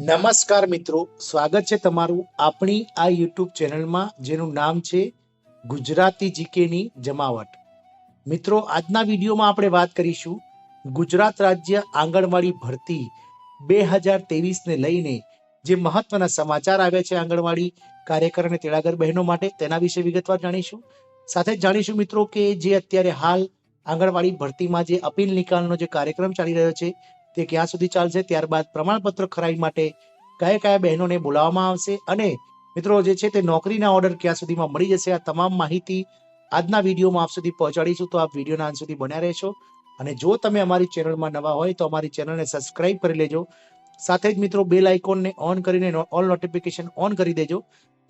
નમસ્કાર મિત્રો, સ્વાગત છે તમારું આપણી આ યુટ્યુબ ચેનલમાં, જેનું નામ છે ગુજરાતી જીકેની જમાવટ. મિત્રો, આજના વિડીયોમાં આપણે વાત કરીશું ગુજરાત રાજ્ય આંગણવાડી ભરતી બે હજાર તેવીસને લઈને જે મહત્વના સમાચાર આવ્યા છે આંગણવાડી કાર્યકર અને તેડાગર બહેનો માટે, તેના વિશે વિગતવાર જાણીશું. સાથે જાણીશું મિત્રો કે જે અત્યારે હાલ આંગણવાડી ભરતીમાં જે અપીલ નિકાલનો જે કાર્યક્રમ ચાલી રહ્યો છે તે ક્યાં સુધી ચાલશે? ત્યારબાદ પ્રમાણપત્ર ખરાઈ માટે કયા કયા બહેનોને બોલાવવામાં આવશે? અને મિત્રો, જે છે તે નોકરીના ઓર્ડર ક્યાં સુધીમાં મળી જશે? આ તમામ માહિતી આજના વિડીયોમાં આપ સુધી પહોંચાડીશું. તો આપ વિડીયોના અંત સુધી બન્યા રહેશો. અને જો તમે અમારી ચેનલમાં નવા હોય, તો અમારી ચેનલને સબસ્ક્રાઇબ કરી લેજો. સાથે જ મિત્રો, બેલ આઇકોનને ઓન કરીને ઓલ નોટિફિકેશન ઓન કરી દેજો.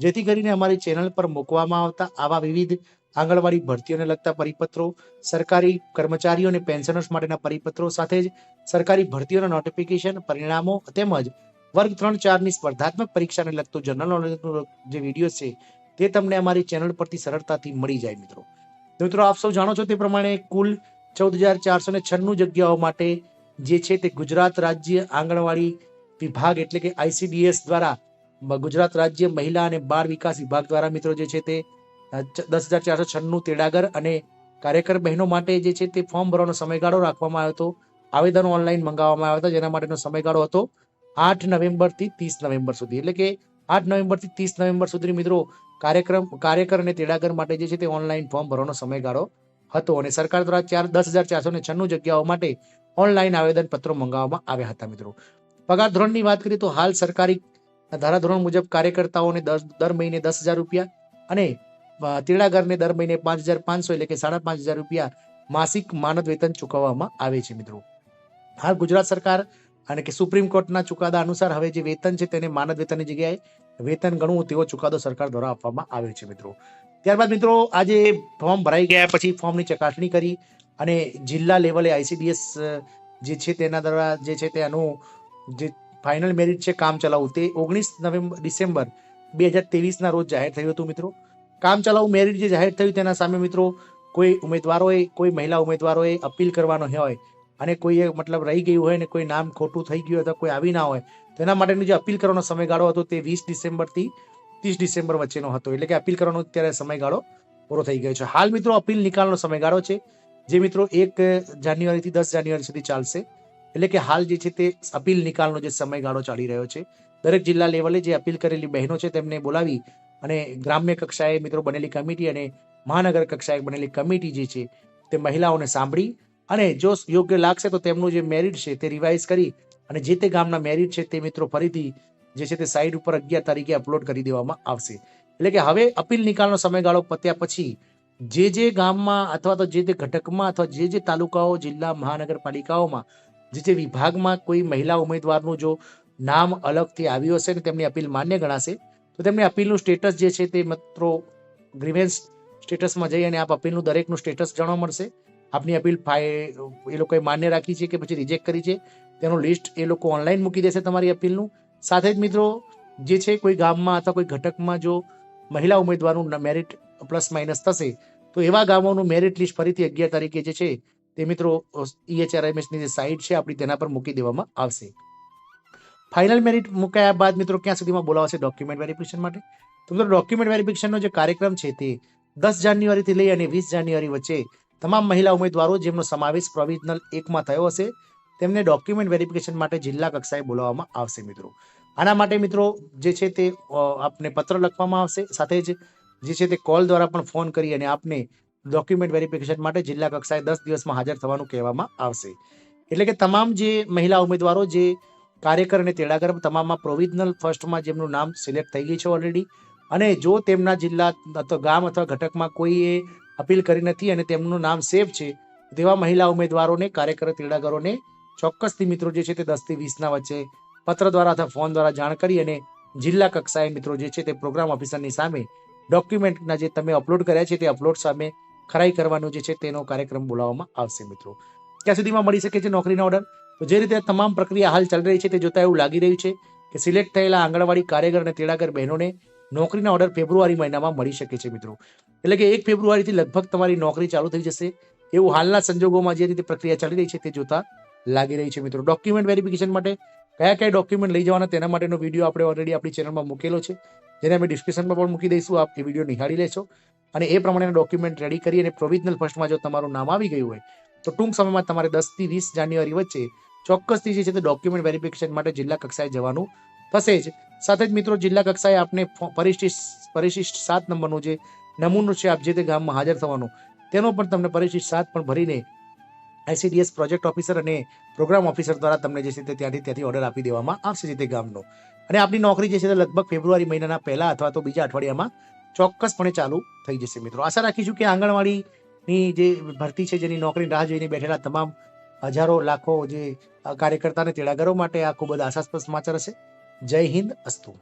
જેથી કરીને અમારી ચેનલ પર મૂકવામાં આવતા આવા વિવિધ આંગણવાડી ભરતીઓને લગતા પરિપત્રો, સરકારી કર્મચારીઓ અને પેન્શનર્સ માટેના પરિપત્રો સાથે જ સરકારી ભરતીઓના નોટિફિકેશન પરિણામો તેમજ વર્ગ ત્રણ ચારની સ્પર્ધાત્મક પરીક્ષાને લગતું જનરલ નોલેજનો જે વીડિયો છે તે તમને અમારી ચેનલ પરથી સરળતાથી મળી જાય મિત્રો. મિત્રો, આપ સૌ જાણો છો તે પ્રમાણે કુલ ચૌદ હજાર ચારસો ને છન્નું જગ્યાઓ માટે જે છે તે ગુજરાત રાજ્ય આંગણવાડી વિભાગ એટલે કે આઈસીડીએસ દ્વારા ગુજરાત રાજ્ય મહિલા અને બાળ વિકાસ વિભાગ દ્વારા મિત્રો જે છે તે દસ હજાર ચારસો છન્નું તેડાગર અને કાર્યકર બહેનો માટે જે છે તે ફોર્મ ભરવાનો સમયગાળો રાખવામાં આવ્યો હતો. આવેદનો ઓનલાઈન મંગાવવામાં આવ્યા હતા, જેના માટેનો સમયગાળો હતો આઠ નવેમ્બરથી ત્રીસ નવેમ્બર સુધી. એટલે કે આઠ નવેમ્બરથી ત્રીસ નવેમ્બર સુધી મિત્રો કાર્યક્રમ, કાર્યકર અને તેડાગર માટે જે છે તે ઓનલાઈન ફોર્મ ભરવાનો સમયગાળો હતો. અને સરકાર દ્વારા ચાર, દસ હજાર ચારસો ને છન્નું જગ્યાઓ માટે ઓનલાઈન આવેદનપત્રો મંગાવવામાં આવ્યા હતા મિત્રો. પગાર ધોરણની વાત કરીએ તો હાલ સરકારી ધારાધોરણ મુજબ કાર્યકર્તાઓને દર મહિને દસ હજાર રૂપિયા અને તેડાગરને દર મહિને પાંચ હજાર પાંચસો એટલે કે સાડા પાંચ હજાર રૂપિયા માસિક માનદ વેતન ચૂકવવામાં આવે છે મિત્રો. હાલ ગુજરાત સરકાર અને કે સુપ્રીમ કોર્ટના ચુકાદા અનુસાર હવે જે વેતન છે તેને માનદ વેતનની જગ્યાએ વેતન ગણવું તેવો ચુકાદો સરકાર દ્વારા આપવામાં આવ્યો છે મિત્રો. ત્યારબાદ મિત્રો આજે ફોર્મ ભરાઈ ગયા પછી ફોર્મની ચકાસણી કરી અને જિલ્લા લેવલે આઈસીડીએસ જે છે તેના દ્વારા જે છે તેનું જે ફાઇનલ મેરિટ છે કામ ચલાવવું તે ઓગણીસ નવેમ્બર, ડિસેમ્બર બે હજાર તેવીસના રોજ જાહેર થયું હતું મિત્રો. કામ ચલાવવું મેરિટ જે જાહેર થયું તેના સામે મિત્રો, કોઈ ઉમેદવારોએ કોઈ મહિલા ઉમેદવારોએ અપીલ કરવાનો હોય, અને કોઈએ મતલબ રહી ગયું હોય ને કોઈ નામ ખોટું થઈ ગયું અથવા કોઈ આવી ના હોય તો એના માટેનો જે અપીલ કરવાનો સમયગાળો હતો તે વીસ ડિસેમ્બરથી ત્રીસ ડિસેમ્બર વચ્ચેનો હતો. એટલે કે અપીલ કરવાનો અત્યારે સમયગાળો પૂરો થઈ ગયો છે. હાલ મિત્રો અપીલ નિકાલનો સમયગાળો છે, જે મિત્રો એક જાન્યુઆરીથી દસ જાન્યુઆરી સુધી ચાલશે. એટલે કે હાલ જે છે તે અપીલ નિકાલનો જે સમયગાળો ચાલી રહ્યો છે. દરેક જિલ્લા લેવલે જે અપીલ કરેલી બહેનો છે તેમને બોલાવી અને ગ્રામ્ય કક્ષાએ મિત્રો બનેલી કમિટી અને મહાનગર કક્ષાએ બનેલી કમિટી જે છે તે મહિલાઓને સાંભળી અને જો યોગ્ય લાગશે તો તેમનું જે મેરિટ છે તે રિવાઇઝ કરી અને જે તે ગામના મેરિટ છે તે મિત્રો ફરીથી જે છે તે સાઇટ ઉપર અગિયાર તારીખે અપલોડ કરી દેવામાં આવશે. એટલે કે હવે અપીલ નિકાલનો સમયગાળો પત્યા પછી જે જે ગામમાં અથવા તો જે તે ઘટકમાં અથવા જે જે તાલુકાઓ, જિલ્લા, મહાનગરપાલિકાઓમાં જે જે વિભાગમાં કોઈ મહિલા ઉમેદવારનું જો નામ અલગથી આવ્યું હશે ને તેમની અપીલ માન્ય ગણાશે તો તેમની અપીલનું સ્ટેટસ જે છે તે મિત્રો ગ્રીવેન્સ સ્ટેટસમાં જઈ અને આપ અપીલનું દરેકનું સ્ટેટસ જાણવા મળશે. આપની અપીલ એ લોકોએ માન્ય રાખી છે કે પછી રિજેક્ટ કરી છે. તેનું લિસ્ટ એ લોકો ઓનલાઈન મૂકી દેશે તમારી અપીલનું. સાથે જ મિત્રો, જે છે કોઈ ગામમાં અથવા કોઈ ઘટકમાં જો મહિલા ઉમેદવારનું મેરિટ પ્લસ માઇનસ થશે, તો એવા ગામોનું મેરિટ લિસ્ટ ફરીથી અગિયાર તારીખે જે છે તે મિત્રો ઈએચઆરએમએસની જે સાઇટ છે આપણી તેના પર મૂકી દેવામાં આવશે. ફાઇનલ મેરિટ મુકાયા બાદ મિત્રો ક્યાં સુધીમાં બોલાવશે ડોક્યુમેન્ટ વેરિફિકેશન માટે? તો મિત્રો ડોક્યુમેન્ટ વેરિફિકેશનનો જે કાર્યક્રમ છે તે દસ જાન્યુઆરીથી લઈ અને વીસ જાન્યુઆરી વચ્ચે તમામ મહિલા ઉમેદવારો જેમનો સમાવેશ પ્રોવિઝનલ એકમાં થયો હશે, તેમને ડોક્યુમેન્ટ વેરિફિકેશન માટે જિલ્લા કક્ષાએ બોલાવવામાં આવશે મિત્રો. આના માટે મિત્રો જે છે તે આપને પત્ર લખવામાં આવશે, સાથે જ જે છે તે કોલ દ્વારા પણ ફોન કરી અને આપને ડોક્યુમેન્ટ વેરિફિકેશન માટે જિલ્લા કક્ષાએ દસ દિવસમાં હાજર થવાનું કહેવામાં આવશે. એટલે કે તમામ જે મહિલા ઉમેદવારો જે કાર્યકર અને તેડાગર તમામમાં પ્રોવિઝનલ ફર્સ્ટમાં જેમનું નામ સિલેક્ટ થઈ ગઈ છે ઓલરેડી અને જો તેમના જિલ્લા અથવા ગામ અથવા ઘટકમાં કોઈએ અપીલ કરી નથી અને તેમનું નામ સેફ છે, તેવા મહિલા ઉમેદવારોને, કાર્યકર તેડાગરોને ચોક્કસથી મિત્રો જે છે તે દસથી વીસના વચ્ચે પત્ર દ્વારા અથવા ફોન દ્વારા જાણ કરી અને જિલ્લા કક્ષાએ મિત્રો જે છે તે પ્રોગ્રામ ઓફિસરની સામે ડોક્યુમેન્ટના જે તમે અપલોડ કર્યા છે તે અપલોડ સામે ખરાઈ કરવાનું જે છે તેનો કાર્યક્રમ બોલાવવામાં આવશે મિત્રો. ક્યાં સુધીમાં મળી શકે છે નોકરીનો ઓર્ડર તો જે રીતે તમામ પ્રક્રિયા હાલ ચાલી રહી છે તે જોતા એવું લાગી રહ્યું છે કે સિલેક્ટ થયેલા આંગણવાડી કાર્યકર અને તેડાગર બહેનોને નોકરીના ઓર્ડર ફેબ્રુઆરી મહિનામાં મળી શકે છે, મિત્રો. એટલે કે એક ફેબ્રુઆરીથી લગભગ તમારી નોકરી ચાલુ થઈ જશે. એવું હાલના સંજોગોમાં જે રીતે પ્રક્રિયા ચાલી રહી છે તે જોતા લાગી રહી છે, મિત્રો. ડોક્યુમેન્ટ વેરિફિકેશન માટે કયા કયા ડોક્યુમેન્ટ લઈ જવાના તેના માટેનો વીડિયો આપણે ઓલરેડી આપણી ચેનલમાં મૂકેલો છે. જેને અમે ડિસ્ક્રિપ્શનમાં પણ મૂકી દઈશું. આપ એ વીડિયો નિહાળી લેશો. અને એ પ્રમાણેના ડોક્યુમેન્ટ રેડી કરી અને પ્રોવિઝનલ ફર્સ્ટમાં જો તમારું નામ આવી ગયું હોય, તો ટૂંક સમયમાં તમારે દસથી વીસ જાન્યુઆરી વચ્ચે ચોક્કસથી જે છે તે ડોક્યુમેન્ટ વેરિફિકેશન માટે જિલ્લા કક્ષાએ જવાનું થશે જ. સાથે જ મિત્રો, જિલ્લા કક્ષાએ આપને પરિશિષ્ટ પરિશિષ્ટ સાત નંબરનું જે નમૂનો છે આપ જે તે ગામમાં હાજર થવાનું, તેનો પણ તમને પરિશિષ્ટ સાત પણ ભરીને આઈસીડીએસ પ્રોજેક્ટ ઓફિસર અને પ્રોગ્રામ ઓફિસર દ્વારા તમને જે છે તે ત્યાંથી ત્યાંથી ઓર્ડર આપી દેવામાં આવશે જે તે ગામનો. અને આપની નોકરી જે છે તે લગભગ ફેબ્રુઆરી મહિનાના પહેલા અથવા તો બીજા અઠવાડિયામાં ચોક્કસપણે ચાલુ થઈ જશે મિત્રો. આશા રાખીશું કે આંગણવાડીની જે ભરતી છે, જેની નોકરી રાહ જોઈને બેઠેલા તમામ હજારો લાખો જે કાર્યકર્તાને કાર્યકર્તા તેડાગરો માટે આ ખૂબ જ આશાસ્પદ સમાચાર હશે. જય હિન્દ, અસ્તુ.